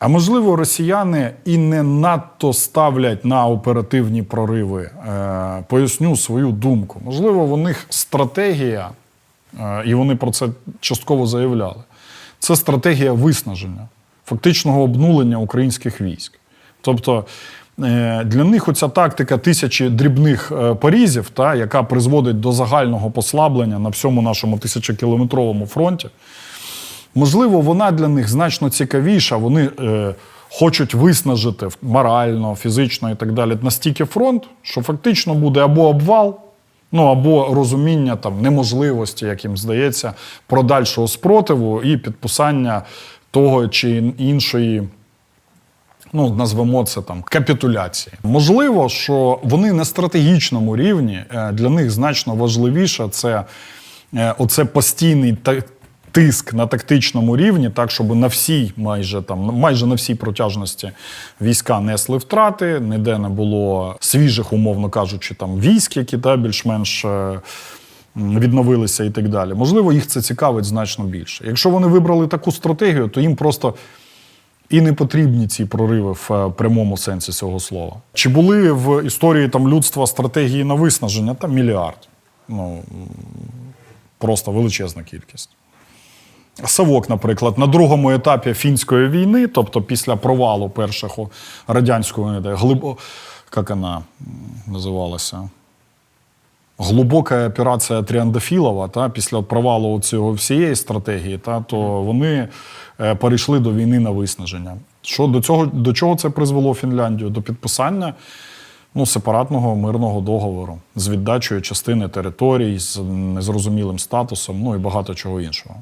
А можливо, росіяни і не надто ставлять на оперативні прориви. Е, поясню свою думку. Можливо, в них стратегія, е, і вони про це частково заявляли. Це стратегія виснаження, фактичного обнулення українських військ. Тобто е, для них оця тактика тисячі дрібних порізів, та, яка призводить до загального послаблення на всьому нашому тисячокілометровому фронті, можливо, вона для них значно цікавіша. Вони е, хочуть виснажити морально, фізично і так далі настільки фронт, що фактично буде або обвал, ну або розуміння там неможливості, як їм здається, продальшого спротиву і підписання того чи іншої. Ну, назвемо це там капітуляції. Можливо, що вони на стратегічному рівні е, для них значно важливіше це е, оце постійний тиск на тактичному рівні, так щоб на всій, майже там майже на всій протяжності війська несли втрати, ніде не було свіжих, умовно кажучи, там військ, які та більш-менш. е, Відновилися і так далі. Можливо, їх це цікавить значно більше. Якщо вони вибрали таку стратегію, то їм просто і не потрібні ці прориви в е, прямому сенсі цього слова. Чи були в історії там людства стратегії на виснаження? Там мільярд. Ну просто величезна кількість. Савок, наприклад, на другому етапі фінської війни, тобто після провалу перших о, радянської глибо, як вона називалася? глибока операція Тріандафілова, та, після провалу цього всієї стратегії, та, то вони е, перейшли до війни на виснаження. Що до цього до чого це призвело Фінляндію? До підписання ну, сепаратного мирного договору з віддачею частини територій, з незрозумілим статусом, ну і багато чого іншого.